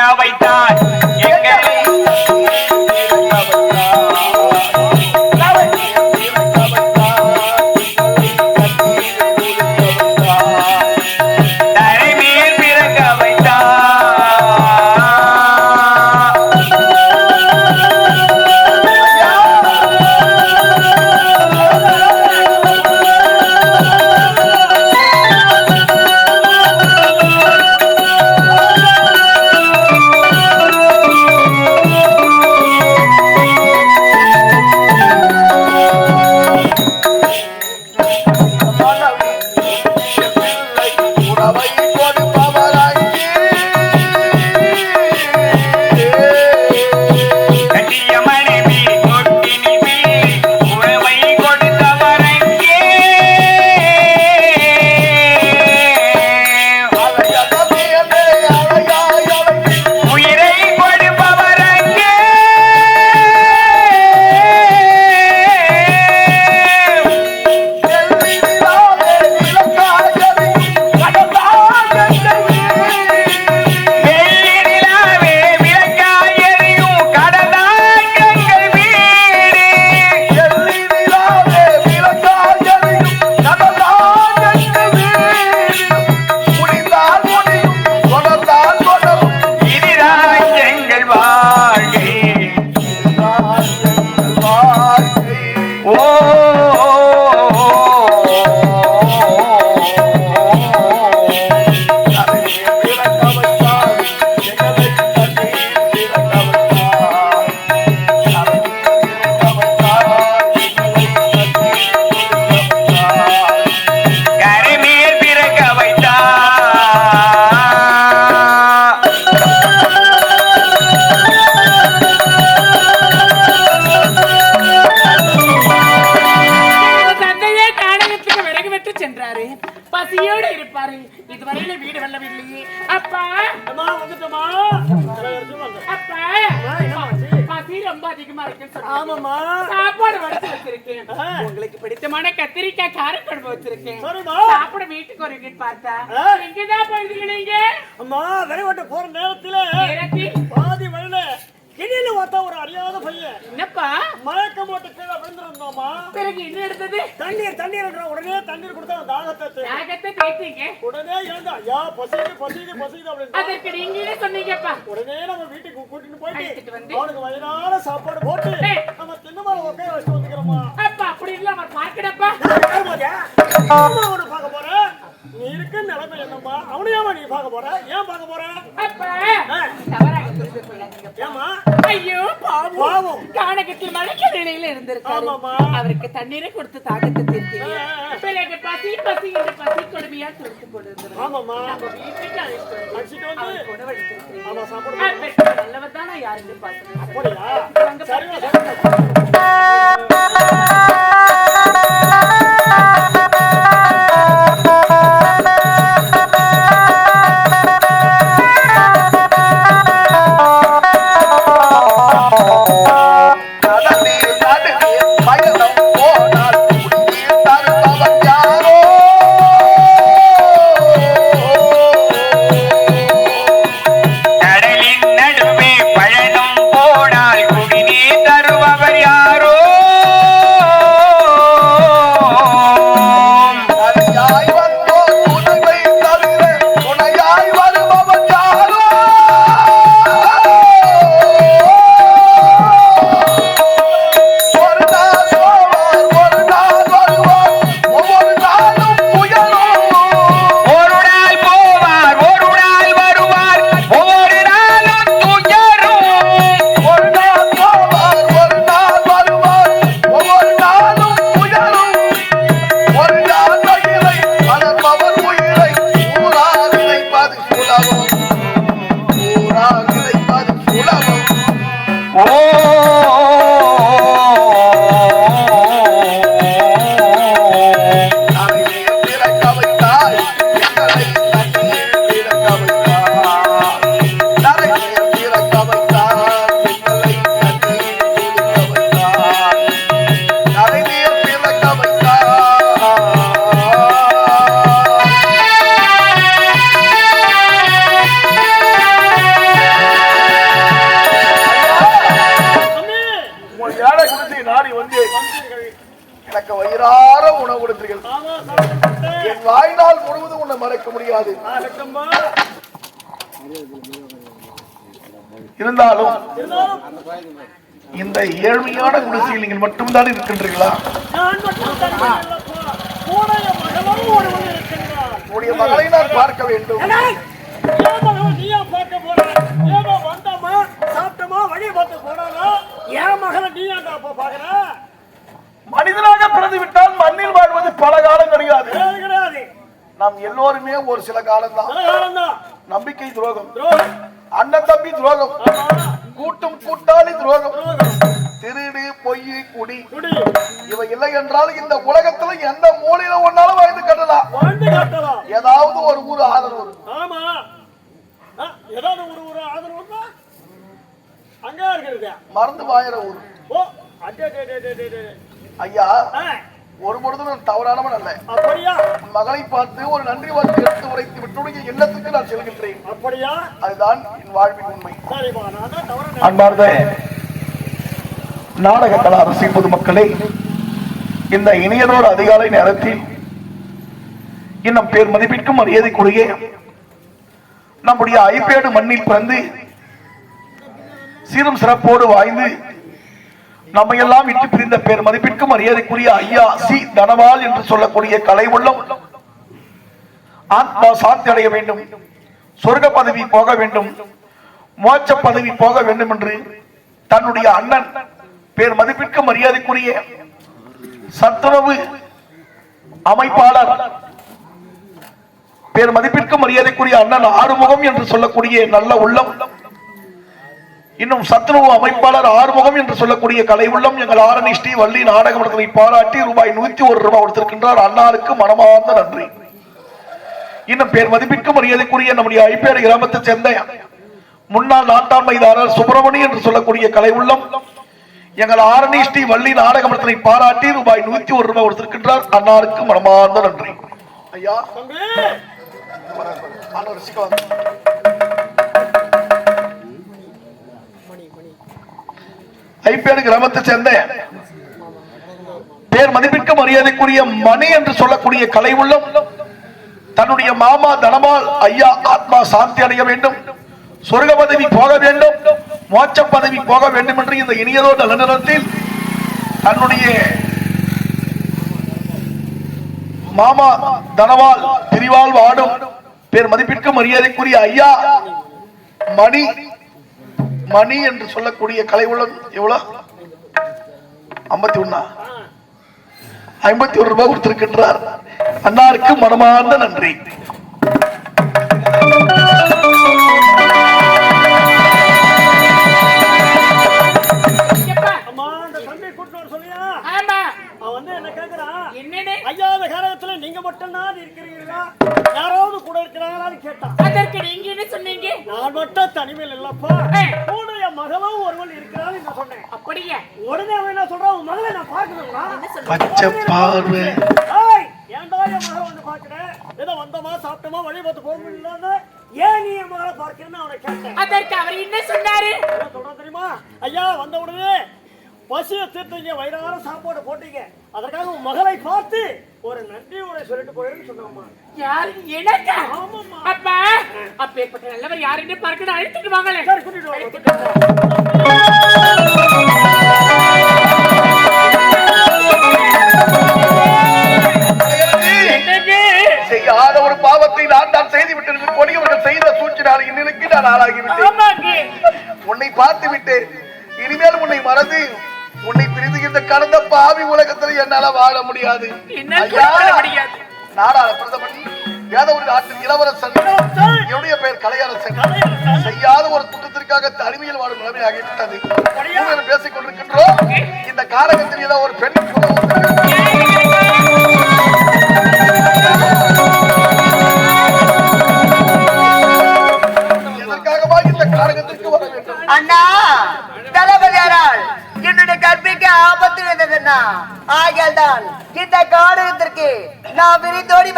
பிறக்க வைத்தார். Bye. சரிம்மா. சாப்பிட வீட்டுக்கு வருவீங்கன்னு பார்த்தா. எங்கதான் போயிருக்கீங்க அம்மா விரைவட்ட போற நேரத்துல பாதி வழியில கிணியில பார்த்தா ஒரு அறியாத பையன். என்னப்பா? மயக்கம் போட்டு கீழே விழுந்திருந்தோமா பிறகு என்ன எடுத்தது? தண்ணீர் தண்ணீர் உடனே தண்ணீர் கொடுத்தா தாகத்தை உடனே எழுந்தா ஐயா பசிது பசிது பசிது அப்படின்னு. அதற்கு நீங்களே சொன்னீங்கப்பா. உடனே நம்ம வீட்டுக்கு கூட்டிட்டு போயிட்டு. அவனுக்கு வயதான சாப்பாடு போட்டு. நம்ம தின்னமா உட்கார வச்சுட்டு வந்துக்கிறோமா அப்படி இல்ல அவர் பார்க்கடப்பா அவனை பார்க்க போற நீ இருக்க நிலைமை என்னம்மா அவனையாமா நீ பார்க்க போற ஏன் பார்க்க போற ஏமா ஐயோ பாவம். பாவம். கானகத்தில் மழைக்க நிலையில இருந்திருக்காரு. அவருக்கு தண்ணீரை கொடுத்து தாகத்தை தீர்த்தீங்க. பசி பசி என்று பசி கொடுமையா துடித்து கொண்டிருந்தார் ஆமாம்மா. நம்ம வீட்டுக்கு அழைச்சிட்டு வந்து அழைச்சிட்டு வந்து Thank you. যাব என் வாழ்நாள் முழுவதும் உன்னை மறக்க முடியாது. இருந்தாலும் இந்த ஏழ்மையான குடிசையில் நீங்கள் மட்டும்தான் இருக்கின்றீர்களா? உன்னுடைய மகளை நான் பார்க்க வேண்டும் ஏய், ஏன் மகன் நீயா பார்க்க போற ஏதோ வந்தோமா சாப்பிட்டோமா வழி பார்த்து போனாலோ என் மகளை நீ ஏன்டா அப்ப பாக்குற மனிதனாக பிறந்து விட்டால் மண்ணில் வாழ்வது பல காலம் கிடையாது கிடையாது கிடையாது நாம் எல்லோருமே ஒரு சில காலம்தான். நம்பிக்கை துரோகம். அண்ணன் தம்பி துரோகம். கூட்டும் கூட்டாளி துரோகம். திருடு பொய் குடி. குடி. இவை இல்லை என்றால் இந்த உலகத்துல எந்த மூலையில ஒன்னாலும் வாழ்ந்து கட்டலாம். ஏதாவது ஒரு ஊர் ஆதரவு மறந்து வாயிற ஊர். ஓ அடே டே டே டே டே டே. ஐயா ஒரு பொழுதும் தவறானவன் அல்ல. அப்படியா? மகளை பார்த்து ஒரு நன்றி வார்த்தை எடுத்து உரைத்து விட்டுடைய எண்ணத்துக்கு நான் செல்கின்றேன். அப்படியா? அதுதான் என் வாழ்வின் உண்மை. அன்பார்ந்த நாடக கலா ரசிக பொதுமக்களே இந்த இனியதோர் அதிகாலை நேரத்தில் இன்னும் பேர் மதிப்பிற்கும் மரியாதைக்குரிய நம்முடைய ஐப்பேடு மண்ணில் பிறந்து சீரும் சிறப்போடு வாய்ந்து நம்ம எல்லாம் விட்டு பிரிந்த பேர் மதிப்பிற்கு மரியாதைக்குரிய ஐயா சி தனவால் என்று சொல்லக்கூடிய கலை உள்ளம். ஆத்மா சாந்தி அடைய வேண்டும். சொர்க்க பதவி போக வேண்டும். மோட்ச பதவி போக வேண்டும் என்று தன்னுடைய அண்ணன் பேர் மதிப்பிற்கு மரியாதைக்குரிய சத்துணவு அமைப்பாளர் பேர் மதிப்பிற்கு மரியாதைக்குரிய அண்ணன் ஆறுமுகம் என்று சொல்லக்கூடிய நல்ல உள்ளம். இன்னும் சத்துணவு அமைப்பாளர் ஆறுமுகம் என்று சொல்லக்கூடிய கலை உள்ளம் எங்கள் ஆரணி ஸ்ரீ வள்ளி நாடக மன்றத்தை பாராட்டி ரூபாய் நூத்தி ஒரு ரூபாய் கொடுத்திருக்கின்றார். அன்னாருக்கு மனமார்ந்த நன்றி. இன்னும் பேர் மதிப்பிற்கு மரியாதைக்குரிய நம்முடைய ஐப்பேடு கிராமத்தைச் சேர்ந்த முன்னாள் நாட்டாண்மைதாரர் சுப்பிரமணி என்று சொல்லக்கூடிய கலை உள்ளம் எங்கள் ஆரணி ஸ்ரீ வள்ளி நாடக மன்றத்தை பாராட்டி ரூபாய் நூத்தி ஒரு ரூபாய் கொடுத்திருக்கின்றார். அன்னாருக்கு மனமார்ந்த நன்றி. ஐயா. ஐபிஎல் கிராமத்தை சேர்ந்த பேர் மதிப்பிற்கு மரியாதைக்குரிய மணி என்று சொல்லக்கூடிய கலை உள்ளம் தன்னுடைய மாமா தனபால் ஐயா ஆத்மா சாந்தி அடைய வேண்டும் சொர்க்க பதவி போக வேண்டும் மோட்ச பதவி போக வேண்டும் என்று இந்த இனியதோ நல்ல தன்னுடைய மாமா தனவால் பிரிவால் வாடும் பேர் மதிப்பிற்கு மரியாதைக்குரிய ஐயா மணி மணி என்று சொல்லக்கூடிய கலை உள்ளம் எவ்வளவு ஐம்பத்தி ஒண்ணா ஐம்பத்தி ஒரு ரூபாய் கொடுத்திருக்கின்றார். அன்னாருக்கு மனமார்ந்த நன்றி. என்ன சொல்றான்? உன் மகளை நான் பார்க்கணுங்களா பச்சை பார்வை. ஏய், ஏன்டா என் மகளை வந்து பார்க்கிறேன் ஏதோ வந்தோமா சாப்பிட்டோமா வழி பார்த்து போக முடியலன்னு ஏன் நீ என் மகளை பார்க்கிறேன்னு அவனை கேட்டேன். அதற்கு அவர் என்ன சொன்னாரு? என்ன சொல்றான் தெரியுமா? ஐயா வந்த உடனே பசியை தீர்த்தீங்க வயிறார சாப்பாடு போட்டீங்க. அதற்காக உன் மகளை பார்த்து ஒரு நன்றி உரை சொல்லிட்டு போயிருன்னு சொன்னாமா யாரு? எனக்கு? ஆமாம்மா. அப்பா அப்பேற்பட்ட நல்லவர் யாருன்னு பார்க்கணும். அழைத்துட்டு வாங்களேன். சரி கூட்டிட்டு வா, நான் ஆளாகிவிட்டேன் உன்னை பார்த்து விட்டேன் இனிமேல் உன்னை மறந்து உன்னை பிரிந்து இந்த கடந்த பாவி உலகத்தில் என்னால வாழ முடியாது? நாடாள பிரதமன் நாட்டின் இளவரசன் என்னுடைய பெயர் கலையரசன். செய்யாத ஒரு குற்றத்திற்காக தனிமையில் வாழும் நிலைமை ஆகிவிட்டது. பேசிக் கொண்டிருக்கின்றோம் இந்த காலகத்தில் ஏதோ ஒரு பெண் நான் விரிந்தோடி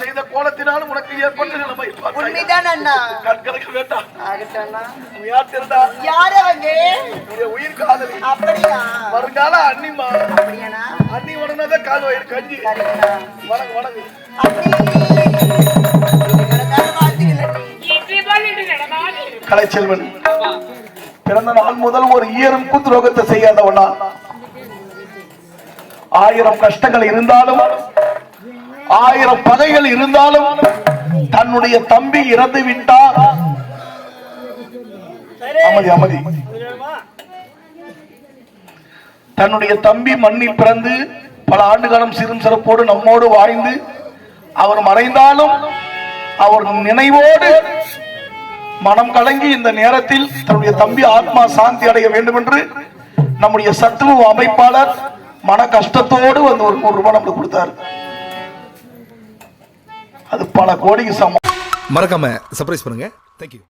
செய்த கோலத்தினாலும் உனக்கு ஏற்பட்ட நிலைமை? உண்மைதான் அண்ணா. கண்களுக்கு வேண்டாம். ஆகட்டண்ணா நீ யார் தெரிந்தா யார் அவங்க? உன்னுடைய உயிர் காதலி. அப்படியா? வருங்கால அப்படியாண்ணா. அண்ணி உடனே கால் வயிறு கஞ்சி. வணக்கம் வணக்கம். கலைச்செல்வன் பிறந்த நாள் முதல் ஒரு ஈரம்க்கு துரோகத்தை செய்யாதவனா? ஆயிரம் கஷ்டங்கள் இருந்தாலும் ஆயிரம் பகைகள் இருந்தாலும் தன்னுடைய தம்பி இறந்து விட்டார். அமைதி அமைதி. தன்னுடைய தம்பி மண்ணில் பிறந்து பல ஆண்டுகாலம் சிறும் சிறப்போடு நம்மோடு வாழ்ந்து அவர் மறைந்தாலும் அவர் நினைவோடு மனம் கலங்கி இந்த நேரத்தில் தன்னுடைய தம்பி ஆத்மா சாந்தி அடைய வேண்டும் என்று நம்முடைய சத்துவ அமைப்பாளர் மன கஷ்டத்தோடு வந்து ஒரு நூறு ரூபாய் நம்மளுக்கு கொடுத்தார். அது பல கோடிக்கு சமம். மறக்காம சர்ப்ரைஸ் பண்ணுங்க. தேங்க்யூ